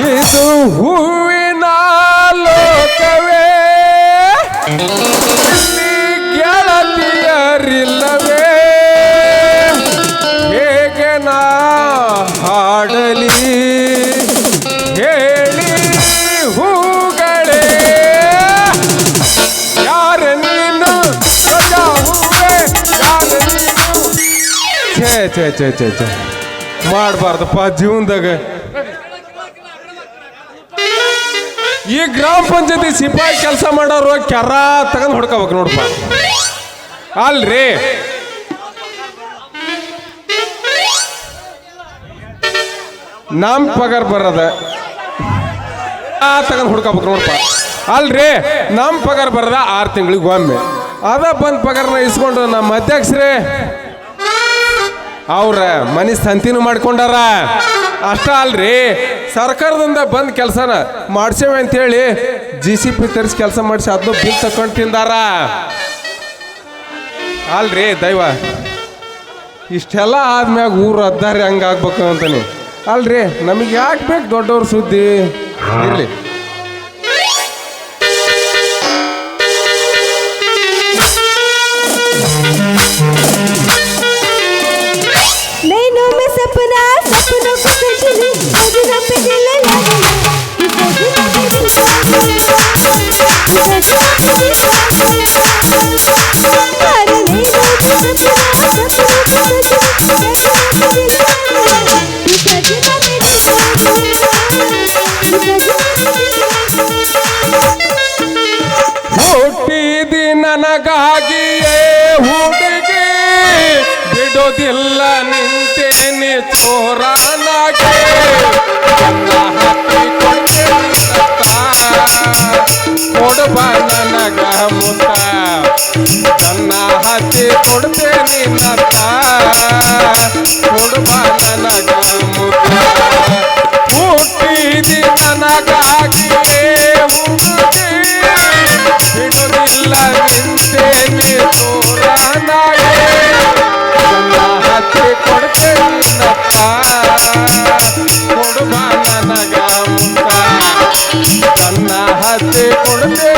ಇದು ಹೂವಿನ ಲೋಕವೇ? ಗೆಳತಿಯರಿಲ್ಲವೇ ಹೇಗೆ ನಾ ಹಾಡಲಿ? ಹೇಳಿ ಹೂಗಳೇ? ಯಾರ ನೀನು? ಹೂವೇ? ಯಾರ ನೀನು? ಛೇ ಛೇ ಛೇ ಛೇ ಛೇ. ಮಾಡಬಾರ್ದಪ್ಪ ಜೀವನದಾಗ. ಈ ಗ್ರಾಮ ಪಂಚಾಯತಿ ಸಿಪಾಯಿ ಕೆಲಸ ಮಾಡೋರು ಕೆರ ತಗೊಂಡ್ ಹೊಡ್ಕೋಬೇಕು ನೋಡಪ್ಪ ಅಲ್ರಿ. ನಮ್ ಪಗಾರ ಬರೋದ. ತಗೊಂಡ್ ಹುಡ್ಕೋಬೇಕು ನೋಡಪ್ಪ ಅಲ್ರಿ, ನಮ್ ಪಗಾರ ಬರದ ಆರು ತಿಂಗಳಿಗೆ ಒಮ್ಮೆ. ಅದ ಬಂದ್ ಪಗಾರನ ಇಸ್ಕೊಂಡು ನಮ್ಮ ಅಧ್ಯಕ್ಷರೇ, ಅವ್ರ ಮನೆ ಸಂತಿನೂ ಮಾಡ್ಕೊಂಡಾರ. ಅಷ್ಟ ಅಲ್ರಿ. ಸರ್ಕಾರದಿಂದ ಬಂದ್ ಕೆಲಸನ ಮಾಡ್ಸೇವೆ ಅಂತೇಳಿ ಜಿ ಸಿ ಪಿ ತರಿಸಿ ಕೆಲಸ ಮಾಡಿಸಿ ಅದನ್ನು ಬಿಲ್ ತಕೊಂಡು ತಿಂದಾರ. ಅಲ್ರಿ ದೈವ. ಇಷ್ಟೆಲ್ಲ ಆದ್ಮ್ಯಾಗ ಊರು ಅದ್ದಾರಿ ಹಂಗಾಗ್ಬೇಕು ಅಂತಾನೆ. ಅಲ್ರಿ, ನಮಗೆ ಯಾಕೆ ಬೇಕು ದೊಡ್ಡವ್ರ ಸುದ್ದಿ? ಇರ್ಲಿ. ನನಗಾಗಿಯೇ ಹುಡುಗಿ ಬಿಡೋದಿಲ್ಲ ನಿಂತೇನೆ ಚೋರನಾಗೆ ಕೊಡುವ ನನಗ ಮುತ್ತ ನನ್ನ ಹತ್ತಿ ಕೊಡ್ತೇನೆ ನತ್ತ পড়তে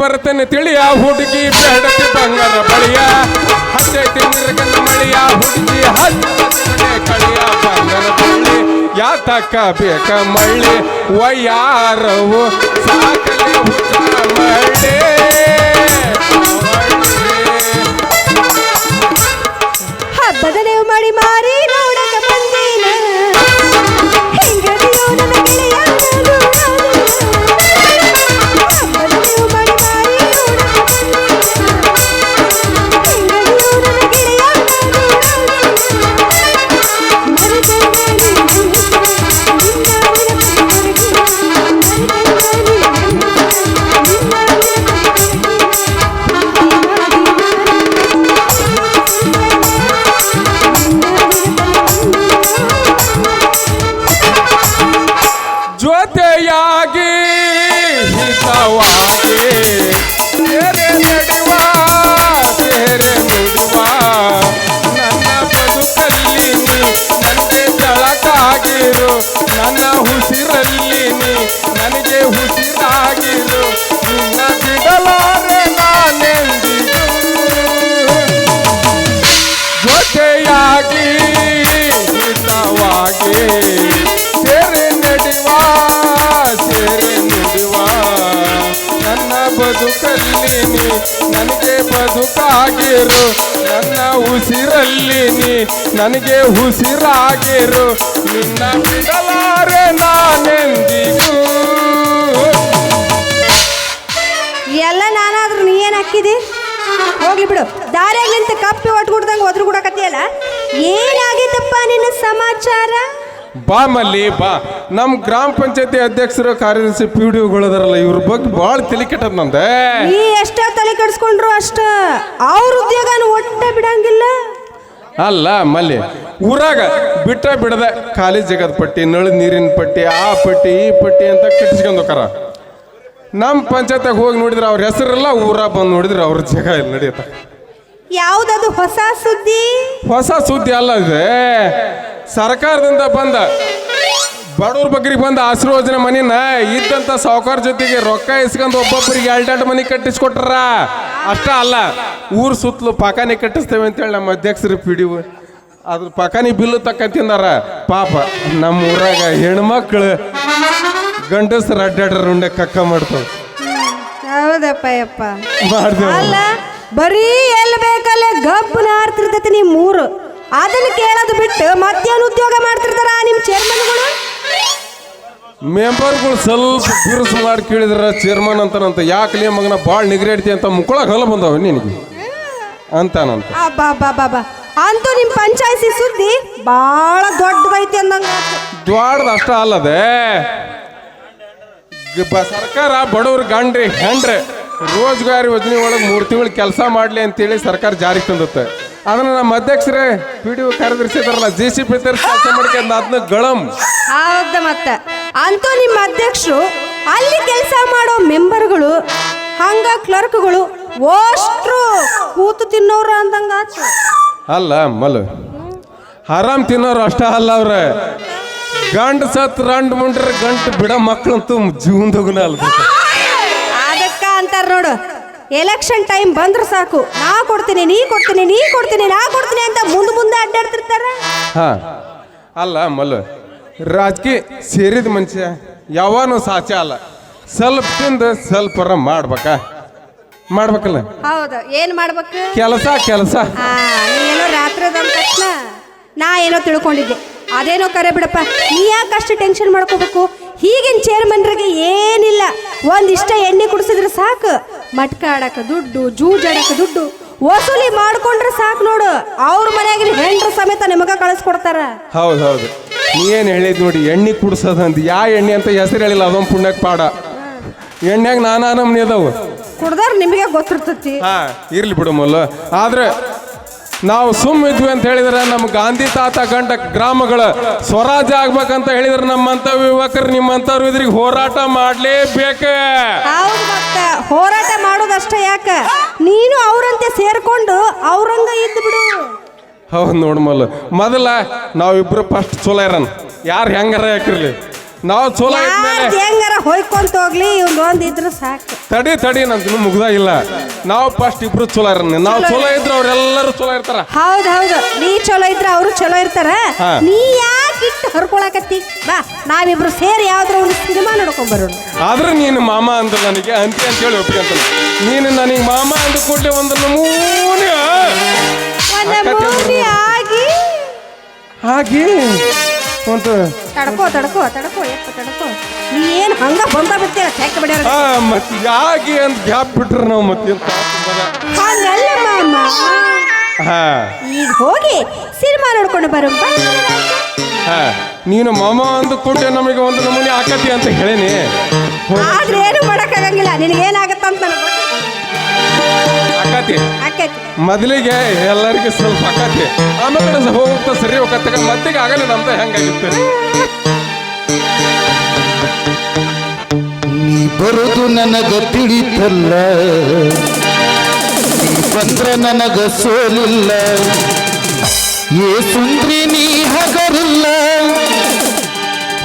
ಬರ್ತೇನೆ ತಿಳಿಯ ಹುಡುಗಿ ಬೇಡತಿ ಬಂಗಾರ ಬಳಿಯ. ಹತ್ತೈತಿ ಮಿರ್ಗನ ಮಳಿಯ ಹುಡುಗಿ ಹತ್ತೆ ಕಳಿಯ ಬಂಗಾರ ಬಳ್ಳಿ. ಯಾತಕ ಬೇಕ ಮಳ್ಳಿ, ವಯ್ಯಾರವು ಸಾಕಲೆ ಮಳ್ಳಿ. ಹಬ್ಬದ ಮಾಡಿ ಮಾರಿ ಬದುಕಾಗಿರು ನನ್ನ ಉಸಿರಲ್ಲಿ ನೀ ನನಗೆ ಉಸಿರಾಗಿರು. ನಿನ್ನ ಬಿಡಲಾರೆ ನಾನೆಂದಿಗೂ? ಎಲ್ಲ ನಾನಾದ್ರೂ ನೀ ಏನು ಹಾಕಿದಿ? ಹೋಗ್ಲಿ ಬಿಡು. ದಾರಿಯಾಗ್ಲಿಂತ ಕಪ್ಪಿ ಒಟ್ಟು ಕುಡ್ದಂಗೆ ಒದ್ರು ಕೂಡ ಕತ್ತಿಯಲ್ಲ ಏನಾಗಿತ್ತಪ್ಪ ನಿನ್ನ ಸಮಾಚಾರ? ಬಾ ಮಲ್ಲಿ ಬಾ. ನಮ್ಮ ಗ್ರಾಮ ಪಂಚಾಯತಿ ಅಧ್ಯಕ್ಷರು ಕಾರ್ಯದರ್ಶಿ ಪಿ ಡಿ ಒಗಳದಾರಲ್ಲ ಇವ್ರ ಬಗ್ಗೆ ಭಾಳ ತಲೆ ಕೆಟ್ಟದ್ ನಂದೆ. ನೀ ಎಷ್ಟೇ ತಲೆ ಕೆಡಿಸ್ಕೊಂಡ್ರು ಅಷ್ಟ ಅವ್ರ ಉದ್ಯೋಗನ ಒಟ್ಟ ಬಿಡಂಗಿಲ್ಲ. ಅಲ್ಲ ಮಲ್ಲಿ ಊರಾಗ ಬಿಟ್ಟ ಬಿಡದೆ ಖಾಲಿ ಜಗದ ಪಟ್ಟಿ ನಳ ನೀರಿನ ಪಟ್ಟಿ ಆ ಪಟ್ಟಿ ಈ ಪಟ್ಟಿ ಅಂತ ಕಟ್ಟಿಸ್ಕೊಂಡು ಹೋಕಾರ ನಮ್ಮ ಪಂಚಾಯತ್ಯಾಗ ಹೋಗಿ ನೋಡಿದ್ರೆ ಅವ್ರ ಹೆಸರೆಲ್ಲ ಊರಾಗ ಬಂದು ನೋಡಿದ್ರೆ ಅವ್ರ ಜಗ ಇಲ್ಲಿ ನಡೆಯುತ್ತೆ. ಯಾವ್ದದು ಹೊಸ ಸುದ್ದಿ? ಹೊಸ ಸುದ್ದಿ ಅಲ್ಲ ಇದೆ? ಸರ್ಕಾರದಿಂದ ಬಂದ ಬಡವ್ರ ಬಗ್ರಿಗೆ ಬಂದ ಆಶೀರ್ವಚನ ಮನಿನ ಇದ್ದಂತ ಸಾವುಕಾರ ಜೊತೆಗೆ ರೊಕ್ಕ ಇಸ್ಕೊಂಡು ಒಬ್ಬೊಬ್ಬರಿಗೆ ಎರಡೆರಡು ಮನೆ ಕಟ್ಟಿಸ್ಕೊಟ್ರ ಅಷ್ಟ ಅಲ್ಲ ಊರ್ ಸುತ್ತಲೂ ಪಾಕಾನಿ ಕಟ್ಟಿಸ್ತೇವೆ ಅಂತೇಳಿ ನಮ್ಮ ಅಧ್ಯಕ್ಷರು ಪಿಡಿವು ಅದ್ರ ಪಕಾನಿ ಬಿಲ್ಲು ತಕ್ಕ ತಿಂದಾರ. ಪಾಪ ನಮ್ಮ ಊರಾಗ ಹೆಣ್ಮಕ್ಳು ಗಂಡಸ್ರು ಅಡ್ಡಾಡ್ರ ಉಂಡೆ ಕಕ್ಕ ಮಾಡ್ತಾವ. ಹೌದಪ್ಪ ಯಪ್ಪ ಅಲ್ಲ ಬರೀ ಎಲ್ಲಿ ಬೇಕಲ್ಲ ಗಬ್ಬು ನಾರ್ತಿರ್ತೈತಿ ನಿಮ್ಮ ಮೂರು ಅದನ್ನ ಕೇಳೋದು ಬಿಟ್ಟು ಮತ್ತೇನು ಉದ್ಯೋಗ ಮಾಡ್ತಿರ್ತಾರ ನಿಮ್ಮ ಚೇರ್ಮನ್ಗಳು ಮೆಂಬರ್ಗಳು ಸ್ವಲ್ಪ ಬಿರುಸು ಮಾಡಿ ಕೇಳಿದ್ರ ಚೇರ್ಮನ್ ಅಂತಾನಂತ. ಯಾಕಲೇ ಮಗನ ಭಾಳ ನಿಗ್ರೇಡ್ತಿ ಅಂತ ಮುಕ್ಕಳಾಗ ಹೊಲ ಬಂದವ ನಿನಗೆ? ಅಂತಾನಂತ. ಅಬ್ಬಾ ಬಾ ಬಾ ಬಾ ಅಂತೂ ನಿಮ್ ಪಂಚಾಯತಿ ಸುದ್ದಿ ಭಾಳ ದೊಡ್ಡದೈತಿ ಅಂದಂಗೆ ದ್ವಾಡದ ಅಷ್ಟ ಅಲ್ಲದೆ ಸರ್ಕಾರ ಬಡವ್ರ ಗಂಡ್ರಿ ಹೆಂಡ್ರಿ ರೋಜ್ಗಾರ್ ಯೋಜನೆ ಒಳಗೆ ಮೂರು ತಿಂಗಳು ಕೆಲಸ ಮಾಡಲಿ ಅಂತೇಳಿ ಸರ್ಕಾರ ಜಾರಿಗೆ ತಂದತ್ತೆ. ಅದನ್ನ ನಮ್ಮ ಅಧ್ಯಕ್ಷರೇ ಪಿ ಡಿ ಒ ಕಾರ್ಯದರ್ಶಿ ಇದಾರಲ್ಲ ಜೆ ಸಿ ಪಿ ಕೆಲಸ ಮಾಡ್ಕೊಂಡು ಅದನ್ನ ಗಳಂ. ಹೌದ ಮತ್ತೆ. ಅಂತೂ ನಿಮ್ಮ ಅಧ್ಯಕ್ಷರು ಅಲ್ಲಿ ಕೆಲಸ ಮಾಡೋ ಮೆಂಬರ್ಗಳು ಹಂಗ ಕ್ಲರ್ಕ್ಗಳು ಓಷ್ಟ್ರು ಕೂತು ತಿನ್ನೋರು ಅಂದಂಗ ಅಲ್ಲ ಮಲ್ಲು ಆರಾಮ್ ತಿನ್ನೋರು ಅಷ್ಟ ಅಲ್ಲ ಅವ್ರ. ಗಂಡ ಸತ್ ರಂಡ್ ಮುಂಡ್ರೆ ಗಂಟು ಬಿಡ ಮಕ್ಳಂತೂ ಜೀವನದಾಗುನ ಅಲ್ಲ ನೋಡು. ಎಲೆಕ್ಷನ್ ಟೈಮ್ ಬಂದ್ರೆ ಸಾಕು. ನಾ ಕೊಡ್ತೀನಿ ನೀ ಕೊಡ್ತೀನಿ ನೀ ಕೊಡ್ತೀನಿ ನಾ ಕೊಡ್ತೀನಿ ಅಂತ ಮುಂದೆ ಮುಂದೆ ಅಡ್ಡಾಡ್ತಿರ್ತಾರ? ಹಾ. ಅಲ್ಲ ಮಲ್ಲು ರಾಜಕೀಯ ಸೇರಿದ ಮನುಷ್ಯ ಯಾವನು ಸಾಚ ಅಲ್ಲ. ಸ್ವಲ್ಪ ತಿಂದು ಸ್ವಲ್ಪರ ಮಾಡ್ಬೇಕಾ? ಮಾಡ್ಬೇಕಲ್ಲ? ಹೌದು. ಏನ್ ಮಾಡ್ಬೇಕು? ಕೆಲಸ ಕೆಲಸ. ನೀ ಏನೋ ರಾತ್ರಿ ಅಂದ ತಕ್ಷಣ ನಾ ಏನೋ ತಿಳ್ಕೊಂಡಿದ್ದೆ. ಅದೇನೋ ಕರೆ ಬಿಡಪ್ಪ. ನೀ ಯಾಕೆ ಅಷ್ಟು ಟೆನ್ಷನ್ ಮಾಡ್ಕೋಬೇಕು? ಈಗಿನ ಚೇರ್ಮನ್ರಿಗೆ ಏನಿಲ್ಲ. ಒಂದಿಷ್ಟ ಎಣ್ಣೆ ಕುಡಿಸಿದ್ರೆ ಸಾಕು. ಮಟ್ಕ ಆಡಕ ದುಡ್ಡು ಜೂಜಾಡಕ್ಕೆ ದುಡ್ಡು. ವಸೂಲಿ ಮಾಡ್ಕೊಂಡ್ರೆ ಸಾಕು ನೋಡು. ಅವ್ರ ಮನೆಯಾಗಿನ ಹೆಂಡ್ರ ಸಮೇತ ನಿಮಗ ಕಳಿಸ್ಕೊಡ್ತಾರ. ಹೌದು ಹೌದು. ನೀ ಏನು ಹೇಳಿದ್ ನೋಡಿ ಎಣ್ಣೆ ಕುಡ್ಸೋದು ಅಂತ ಯಾ ಎಣ್ಣೆ ಅಂತ ಹೆಸರು ಹೇಳಿಲ್ಲ ಅದೊಂದು ಪುಣ್ಯಕ್ ಪಾಡ. ಎಣ್ಣೆಗ ನಾನಾ ನಮ್ನಿ ಅದಾವು. ಕುಡ್ದಾರ ನಿಮಗೆ ಗೊತ್ತಿರ್ತತಿ. ಹಾ ಇರ್ಲಿ ಬಿಡು ಮಲ್ಲ. ಆದ್ರೆ ನಾವು ಸುಮ್ಮ ಇದ್ವಿ ಅಂತ ಹೇಳಿದ್ರೆ ನಮ್ಮ ಗಾಂಧಿ ತಾತ ಗಂಡ ಗ್ರಾಮಗಳ ಸ್ವರಾಜ್ ಆಗ್ಬೇಕಂತ ಹೇಳಿದ್ರೆ ನಮ್ಮಂತ ಯುವಕರು ನಿಮ್ಮಂತವ್ರು ಇದ್ರಿಗೆ ಹೋರಾಟ ಮಾಡ್ಲೇಬೇಕು. ಹೋರಾಟ ಮಾಡೋದಷ್ಟೇ ಯಾಕ? ನೀನು ಅವ್ರಂತೆ ಸೇರ್ಕೊಂಡು ಅವ್ರಂಗ ಇದ್ದು ಬಿಡು. ಹೌದು ನೋಡ್ಮಲ್ಲ ಮಲ್ಲು. ಮೊದಲ ನಾವಿಬ್ರು ಫಸ್ಟ್ ಚಲೋ ಇರೋಣ ಯಾರು ಹೆಂಗಾರ ಯಾಕಿರ್ಲಿ? ನಾವು ಚಲೋ ಇದ್ಮೇಲೆ ಯಾರ್ದ್ ಹೆಂಗಾರ ಹೊಯ್ಕೊಂತ ಹೋಗ್ಲಿ ಇವ್ನ್ ಒಂದ್ ಇದ್ರೆ ಸಾಕು. ತಡಿ ತಡಿ ನಂತ ಮುಗ್ದಾಗಿಲ್ಲ ಇಲ್ಲ. ನಾವು ಫಸ್ಟ್ ಇಬ್ರು ಚಲೋ ಇರ ನಾವು ಚಲೋ ಇದ್ರೆ ಅವ್ರೆಲ್ಲರೂ ಚಲೋ ಇರ್ತಾರ. ಹೌದ್ ಹೌದು. ನೀ ಚಲೋ ಇದ್ರ ಅವರು ಚಲೋ ಇರ್ತಾರ. ಹಾ. ನೀ ಯಾಕೆ ಇಟ್ಟು ಹರ್ಕೊಳಕತ್ತಿ? ಬಾ ನಾವಿಬ್ರು ಸೇರಿ ಯಾವ್ದ್ರ ಒಂದು ಸಿನಿಮಾ ನೋಡ್ಕೊಂಡ್ ಬರೋಣ. ಆದ್ರೆ ನೀನು ಮಾಮ ಅಂತ ನನಗೆ ಅಂತಿ ಅಂತೇಳಿ ಒಪ್ಕೊಂತಾನೆ ನೀನು ನನಗೆ ಮಾಮ ಅಂದ ಕೂಡಲೇ ಒಂದು ನಮೂನೆ. ಒಂದ್ ಅಕ್ಕ. ಮೂವಿ ಆಗಿ. ಹಾಗೆ ಒಂದು ತಡ್ಕೋ ತಡ್ಕೋ ತಡ್ಕೋ ಯಪ್ಪ ತಡ್ಕೋ. ನೀ ಏನ್ ಹಂಗ ಬಂದ ಬಿಡ್ತೀರ ಚೆಕ್ ಬಿಡ್ಯಾರ. ಮತ್ತೆ ಯಾಕೆ ಅಂತ ಗ್ಯಾಪ್ ಬಿಟ್ರು ನಾವು ಮತ್ತೆ ಹಂಗಲ್ಲ ಮಾಮ. ಹಾ. ಈಗ ಹೋಗಿ ಸಿನಿಮಾ ನೋಡ್ಕೊಂಡು ಬರು. ಹಾ. ನೀನು ಮಾಮ ಅಂದ ಕೂಡಲೇ ನಮಗೆ ಒಂದು ನಮೂನೆ ಆಕತಿ ಅಂತ ಹೇಳೇನಿ. ಆದ್ರೆ ಏನು ಮಾಡಕ್ಕಾಗಂಗಿಲ್ಲ. ನಿನಗೇನಾಗತ್ತ ಅಂತ ನನಗೆ ಆಕತಿ. ಆಕೈತಿ. ಮೊದಲಿಗೆ ಎಲ್ಲರಿಗೂ ಸ್ವಲ್ಪ ಆಕತಿ ಆಮೇಲೆ ಹೋಗ್ತಾ ಸರಿ ಹೋಗತ್ತೆ ಮತ್ತಿಗೆ ಆಗಲ್ಲ ನಮ್ದು ಹೆಂಗಾಗಿತ್ತು. ನೀ ಬರುದು ನನಗ ತಿಳಿತಲ್ಲ, ನೀ ಬಂದ್ರ ನನಗ ಸೋಲಿಲ್ಲ. ಏ ಸುಂದ್ರಿ ನೀ ಹಗರಿಲ್ಲ,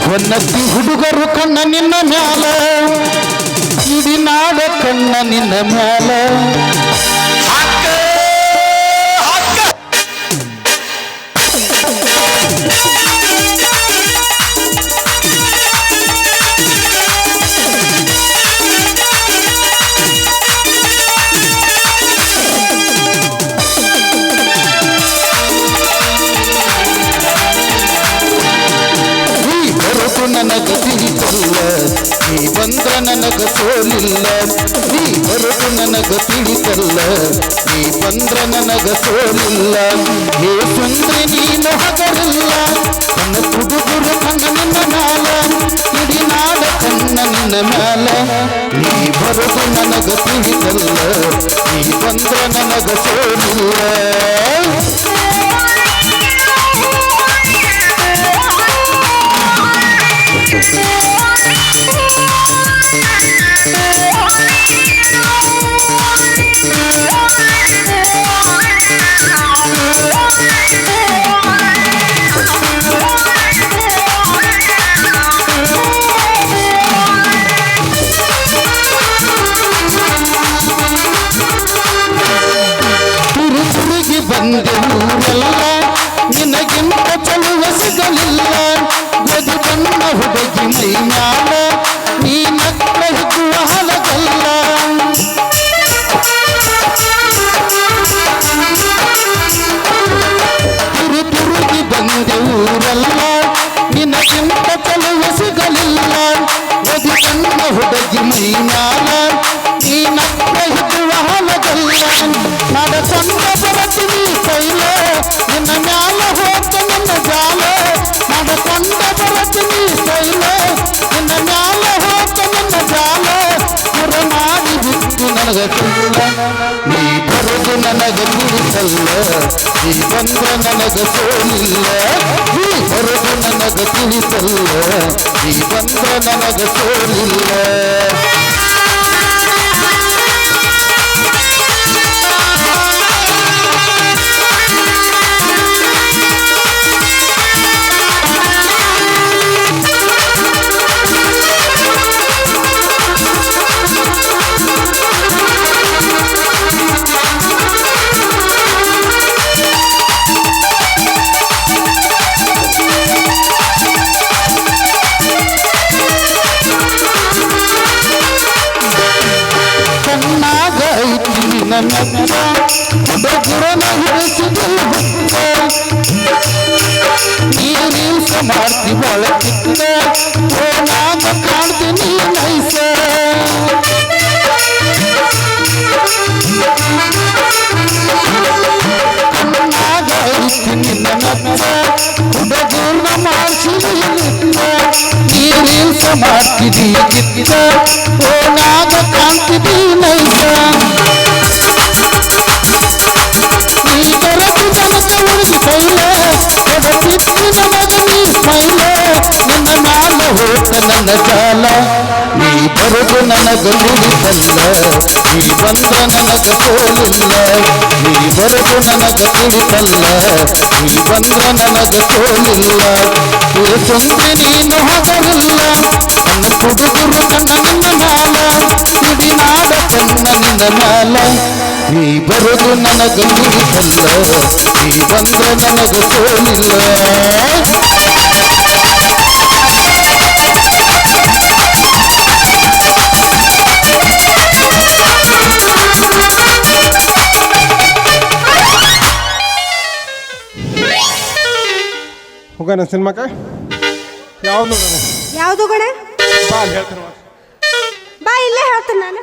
ಹೊನ್ನತ್ತಿ ಹುಡುಗರು ಕಣ್ಣ ನಿನ್ನ ಮ್ಯಾಲ, ಇಡಿ ನಾಡ ಕಣ್ಣ ನಿನ್ನ ಮ್ಯಾಲ. ನೀ ಬಂದ್ರ ನನಗ ಸೋಲಿಲ್ಲ. ನೀ ಬರೋದು ನನಗ ತಿಳಿತಲ್ಲ ನೀ ಬಂದ್ರ ನನಗ ಸೋಲಿಲ್ಲ. ಹೇ ಸುಂದ್ರಿ ನೀನು ಹಗರಿಲ್ಲ ನನ್ನ ಹುಡುಗರು ಕಣ್ಣ ನಿನ್ನ ಮ್ಯಾಲ ಇಡೀ ನಾಡ ಕಣ್ಣ ನಿನ್ನ ಮ್ಯಾಲ. ನೀ ಬರೋದು ನನಗ ತಿಳಿತಲ್ಲ ನೀ ಬಂದ್ರ ನನಗ ಸೋಲಿಲ್ಲ. ತಿರುಗಿ ಬಂದೆಲ್ಲ ನಿನಗಿಂತ ಚಲುವ ಸಿಗಲಿಲ್ಲ ಗದು ಬಣ್ಣ ಹುಡುಗಿ ಮೈ ಮ್ಯಾಲ ನೀ ನಕ್ಕ ಹಿಗ್ಗುವ ಹಲಗಲ್ಲ ತಿರು ತಿರುಗಿ ಬಂದೆ ಊರಲ್ಲ ನಿನಗಿಂತ ಚಲುವ ಸಿಗಲಿಲ್ಲ ಗದು ಬಣ್ಣ ಹುಡುಗಿ ಮೈ ಮ್ಯಾಲ ನನಗ ತಿಲ್ಲ ನೀ ಬರುದು ನನಗ ತಿಳಿಸಲ್ಲ ನೀ ಬಂದ ನನಗ ಸೋಲಿಲ್ಲ ನೀ ಬರುದು ನನಗ ತಿಳಿಸಲ್ಲ ನೀ ಬಂದ ನನಗ ಸೋಲಿಲ್ಲ ಮಾಡ್ತಿದಿ ಗಿತ್ತ ಓನಾಗ ಕಾಣ್ತಿದಿ ನೈಸ ನೀ ಬೆಳಕು ನನಗ ಉಳಿಸಿ ಕೈಲ ಕೊಡತಿತ್ತು ನನಗ ನೀ ಸ್ಮೈಲ ನಿನ್ನ ಮ್ಯಾಲ ಹೋತ ನನ್ನ ಜಾಲ ನೀ ಬರುದು ನನಗ ನುಡಿತಲ್ಲ ನೀ ಬಂದ ನನಗ ಸೋಲಿಲ್ಲ ನೀ ಬರುದು ನನಗ ತಿಳಿತಲ್ಲ ನೀ ಬಂದ ನನಗ ಸೋಲಿಲ್ಲ ಈ ಸುಂದ್ರಿ ನೀನು ಹಗರಿಲ್ಲ ನನ್ನ ಹುಡುಗರು ಕಣ್ಣ ನಿನ್ನ ಮ್ಯಾಲ ಇಡೀ ನಾಡ ಕಣ್ಣ ನಿನ್ನ ಮ್ಯಾಲ ನೀ ಬರುದು ನನಗ ನುಡಿತಲ್ಲ ನೀ ಬಂದ ನನಗ ಸೋಲಿಲ್ಲ ಹೋಗೋಣ ಸಿನಿಮಾಕ ಯಾವ್ದು ನೋಡೋಣ ಯಾವುದು ಗಣ ಬಾ ಅಲ್ಲಿ ಹೇಳ್ತೀನಿ ಬಾ ಇಲ್ಲೇ ಹೇಳ್ತೀನಿ ನಾನು.